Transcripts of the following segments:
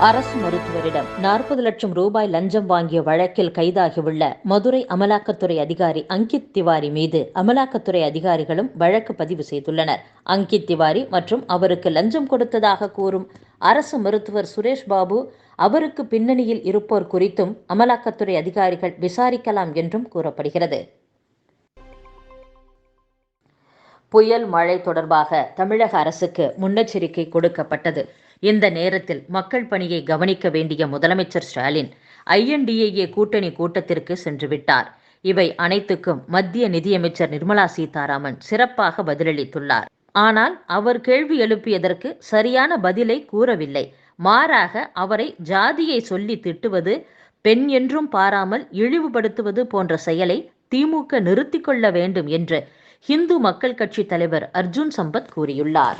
அரசு மருத்துவரிடம் நாற்பது லட்சம் ரூபாய் லஞ்சம் வாங்கிய வழக்கில் கைதாகியுள்ள மதுரை அமலாக்கத்துறை அதிகாரி அங்கித் திவாரி மீது அமலாக்கத்துறை அதிகாரிகளும் வழக்கு பதிவு செய்துள்ளனர். அங்கித் திவாரி மற்றும் அவருக்கு லஞ்சம் கொடுத்ததாக கூறும் அரசு மருத்துவர் சுரேஷ் பாபு அவருக்கு பின்னணியில் இருப்போர் குறித்தும் அமலாக்கத்துறை அதிகாரிகள் விசாரிக்கலாம் என்றும் கூறப்படுகிறது. புயல் மழை தொடர்பாக தமிழக அரசுக்கு முன்னெச்சரிக்கை கொடுக்கப்பட்டது. இந்த நேரத்தில் மக்கள் பணியை கவனிக்க வேண்டிய முதலமைச்சர் ஸ்டாலின் ஐஎன்டிஏஏ கூட்டணி கூட்டத்திற்கு சென்று விட்டார். இவை அனைத்துக்கும் மத்திய நிதியமைச்சர் நிர்மலா சீதாராமன் சிறப்பாக பதிலளித்துள்ளார். ஆனால் அவர் கேள்வி எழுப்பியதற்கு சரியான பதிலை கூறவில்லை. மாறாக அவரை ஜாதியை சொல்லி திட்டுவது பெண் என்றும் பாராமல் இழிவுபடுத்துவது போன்ற செயலை திமுக நிறுத்திக் கொள்ள வேண்டும் என்று இந்து மக்கள் கட்சி தலைவர் அர்ஜுன் சம்பத் கூறியுள்ளார்.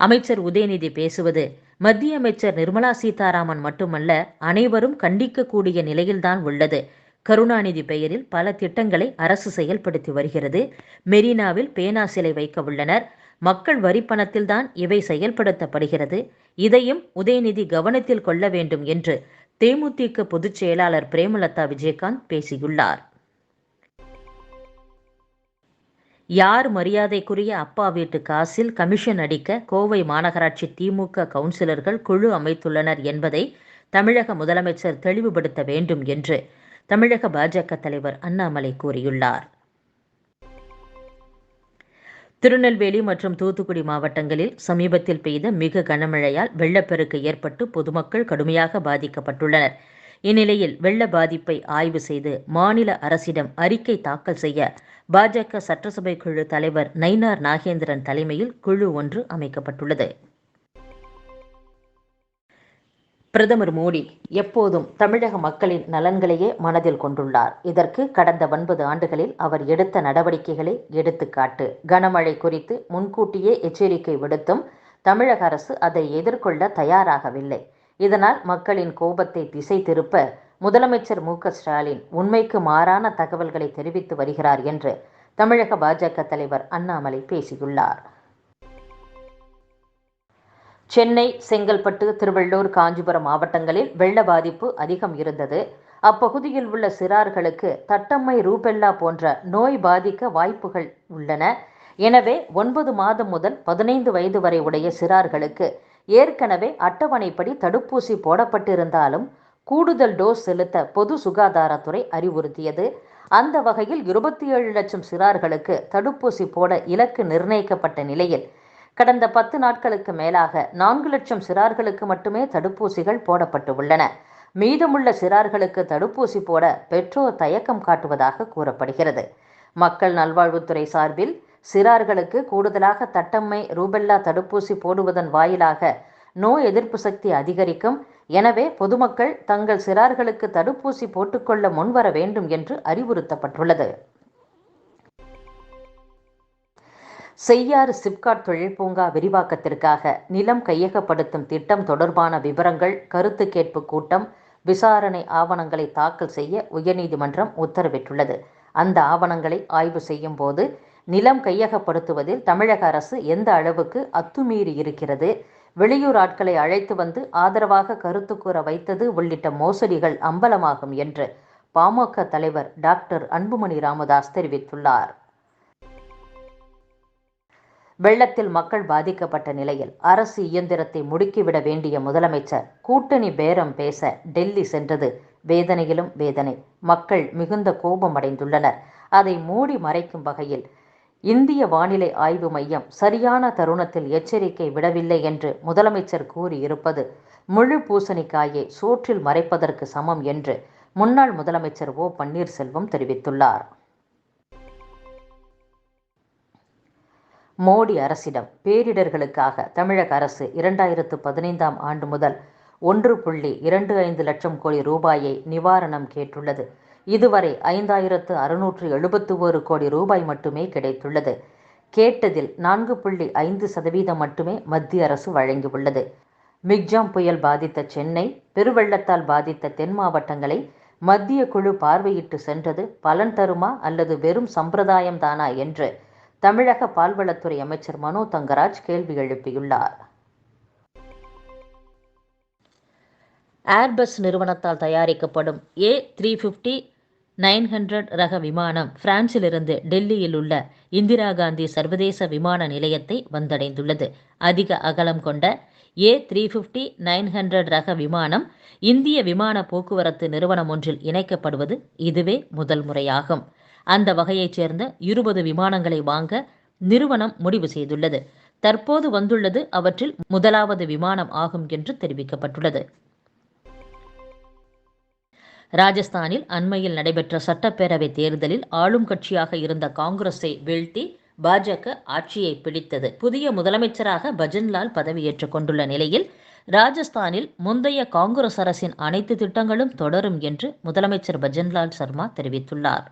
அமைச்சர் உதயநிதி பேசுவது. மத்திய அமைச்சர் நிர்மலா சீதாராமன் மட்டுமல்ல அனைவரும் கண்டிக்கக்கூடிய நிலையில்தான் உள்ளது. கருணாநிதி பெயரில் பல திட்டங்களை அரசு செயல்படுத்தி வருகிறது. மெரினாவில் பேனா சிலை வைக்க உள்ளனர். மக்கள் வரிப்பணத்தில்தான் இவை செயல்படுத்தப்படுகிறது. இதையும் உதயநிதி கவனத்தில் கொள்ள வேண்டும் என்று தேமுதிக பொதுச் செயலாளர் பிரேமலதா விஜயகாந்த் பேசியுள்ளார். யார் மரியாதைக்குரிய அப்பா வீட்டு காசில் கமிஷன் அடிக்க கோவை மாநகராட்சி திமுக கவுன்சிலர்கள் குழு அமைத்துள்ளனர் என்பதை தமிழக முதலமைச்சர் தெளிவுபடுத்த வேண்டும் என்று தமிழக பாஜக தலைவர் அண்ணாமலை கூறியுள்ளார். திருநெல்வேலி மற்றும் தூத்துக்குடி மாவட்டங்களில் சமீபத்தில் பெய்த மிக கனமழையால் வெள்ளப்பெருக்கு ஏற்பட்டு பொதுமக்கள் கடுமையாக பாதிக்கப்பட்டுள்ளனர். இந்நிலையில் வெள்ள பாதிப்பை ஆய்வு செய்து மாநில அரசிடம் அறிக்கை தாக்கல் செய்ய பாஜக சட்டசபை குழு தலைவர் நயினார் நாகேந்திரன் தலைமையில் குழு ஒன்று அமைக்கப்பட்டுள்ளது. பிரதமர் மோடி எப்போதும் தமிழக மக்களின் நலன்களையே மனதில் கொண்டுள்ளார். இதற்கு கடந்த ஒன்பது ஆண்டுகளில் அவர் எடுத்த நடவடிக்கைகளை எடுத்துக்காட்டு. கனமழை குறித்து முன்கூட்டியே எச்சரிக்கை விடுத்தும் தமிழக அரசு அதை எதிர்கொள்ள தயாராகவில்லை. இதனால் மக்களின் கோபத்தை திசை திருப்ப முதலமைச்சர் மு ஸ்டாலின் உண்மைக்கு மாறான தகவல்களை தெரிவித்து வருகிறார் என்று தமிழக பாஜக தலைவர் அண்ணாமலை பேசியுள்ளார். சென்னை செங்கல்பட்டு திருவள்ளூர் காஞ்சிபுரம் மாவட்டங்களில் வெள்ள பாதிப்பு அதிகம் இருந்தது. அப்பகுதியில் உள்ள சிறார்களுக்கு தட்டம்மை ரூபெல்லா போன்ற நோய் பாதிக்க வாய்ப்புகள் உள்ளன. எனவே ஒன்பது மாதம் முதல் பதினைந்து வயது வரை உடைய சிறார்களுக்கு ஏற்கனவே அட்டவணைப்படி தடுப்பூசி போடப்பட்டிருந்தாலும் கூடுதல் டோஸ் செலுத்த பொது சுகாதாரத்துறை அறிவுறுத்தியது. அந்த வகையில் இருபத்தி ஏழு லட்சம் சிறார்களுக்கு தடுப்பூசி போட இலக்கு நிர்ணயிக்கப்பட்ட நிலையில் கடந்த பத்து நாட்களுக்கு மேலாக நான்கு லட்சம் சிறார்களுக்கு மட்டுமே தடுப்பூசிகள் போடப்பட்டு உள்ளன மீதமுள்ள சிறார்களுக்கு தடுப்பூசி போட பெற்றோர் தயக்கம் காட்டுவதாக கூறப்படுகிறது. மக்கள் நல்வாழ்வுத்துறை சார்பில் சிறார்களுக்கு கூடுதலாக தட்டம்மை ரூபெல்லா தடுப்பூசி போடுவதன் வாயிலாக நோய் எதிர்ப்பு சக்தி அதிகரிக்கும். எனவே பொதுமக்கள் தங்கள் சிறார்களுக்கு தடுப்பூசி போட்டுக்கொள்ள முன்வர வேண்டும் என்று அறிவுறுத்தப்பட்டுள்ளது. செய்யாறு சிப்காட் தொழில் பூங்கா விரிவாக்கத்திற்காக நிலம் கையகப்படுத்தும் திட்டம் தொடர்பான விவரங்கள் கருத்து கேட்பு கூட்டம் விசாரணை ஆவணங்களை தாக்கல் செய்ய உயர்நீதிமன்றம் உத்தரவிட்டுள்ளது. அந்த ஆவணங்களை ஆய்வு செய்யும் போது நிலம் கையகப்படுத்துவதில் தமிழக அரசு எந்த அளவுக்கு அத்துமீறி இருக்கிறது? வெளியூர் ஆட்களை அழைத்து வந்து ஆதரவாக கருத்து கூற வைத்தது உள்ளிட்ட மோசடிகள் அம்பலமாகும் என்று பாமக தலைவர் டாக்டர் அன்புமணி ராமதாஸ் தெரிவித்துள்ளார். வெள்ளத்தில் மக்கள் பாதிக்கப்பட்ட நிலையில் அரசு இயந்திரத்தை முடுக்கிவிட வேண்டிய முதலமைச்சர் கூட்டணி பேரம் பேச டெல்லி சென்றது. வேதனையிலும் வேதனை. மக்கள் மிகுந்த கோபம் அடைந்துள்ளனர். அதை மூடி மறைக்கும் வகையில் இந்திய வானிலை ஆய்வு மையம் சரியான தருணத்தில் எச்சரிக்கை விடவில்லை என்று முதலமைச்சர் கூறியிருப்பது முழு பூசணிக்காயை சோற்றில் மறைப்பதற்கு சமம் என்று முன்னாள் முதலமைச்சர் ஓ பன்னீர்செல்வம் தெரிவித்துள்ளார். மோடி அரசிடம் பேரிடர்களுக்காக தமிழக அரசு இரண்டாயிரத்து பதினைந்தாம் ஆண்டு முதல் ஒன்று புள்ளி இரண்டு ஐந்து லட்சம் கோடி ரூபாயை நிவாரணம் கேட்டுள்ளது. இதுவரை ஐந்தாயிரத்து அறுநூற்று எழுபத்து ஒரு கோடி ரூபாய் மட்டுமே கிடைத்துள்ளது. கேட்டதில் நான்கு புள்ளி ஐந்து சதவீதம் மட்டுமே மத்திய அரசு வழங்கியுள்ளது. மிக்ஜாம் புயல் பாதித்த சென்னை பெருவெள்ளத்தால் பாதித்த தென் மாவட்டங்களை மத்திய குழு பார்வையிட்டு சென்றது பலன் தருமா அல்லது வெறும் சம்பிரதாயம்தானா என்று தமிழக பால்வளத்துறை அமைச்சர் மனோ தங்கராஜ் கேள்வி எழுப்பியுள்ளார். ஏர்பஸ் நிறுவனத்தால் தயாரிக்கப்படும் A three fifty nine hundred ரக விமானம் பிரான்சிலிருந்து டெல்லியில் உள்ள இந்திரா காந்தி சர்வதேச விமான நிலையத்தை வந்தடைந்துள்ளது. அதிக அகலம் கொண்ட A three fifty nine hundred ரக விமானம் இந்திய விமான போக்குவரத்து நிறுவனம் ஒன்றில் இணைக்கப்படுவது இதுவே முதல் முறையாகும். அந்த வகையைச் சேர்ந்த இருபது விமானங்களை வாங்க நிறுவனம் முடிவு செய்துள்ளது. தற்போது வந்துள்ளது அவற்றில் முதலாவது விமானம் ஆகும் என்று தெரிவிக்கப்பட்டுள்ளது. ராஜஸ்தானில் அண்மையில் நடைபெற்ற சட்டப்பேரவை தேர்தலில் ஆளும் கட்சியாக இருந்த காங்கிரஸை வீழ்த்தி பாஜக ஆட்சியை பிடித்தது. புதிய முதலமைச்சராக பஜன்லால் பதவியேற்றுக் கொண்டுள்ள நிலையில் ராஜஸ்தானில் முந்தைய காங்கிரஸ் அரசின் அனைத்து திட்டங்களும் தொடரும் என்று முதலமைச்சர் பஜன்லால் சர்மா தெரிவித்துள்ளார்.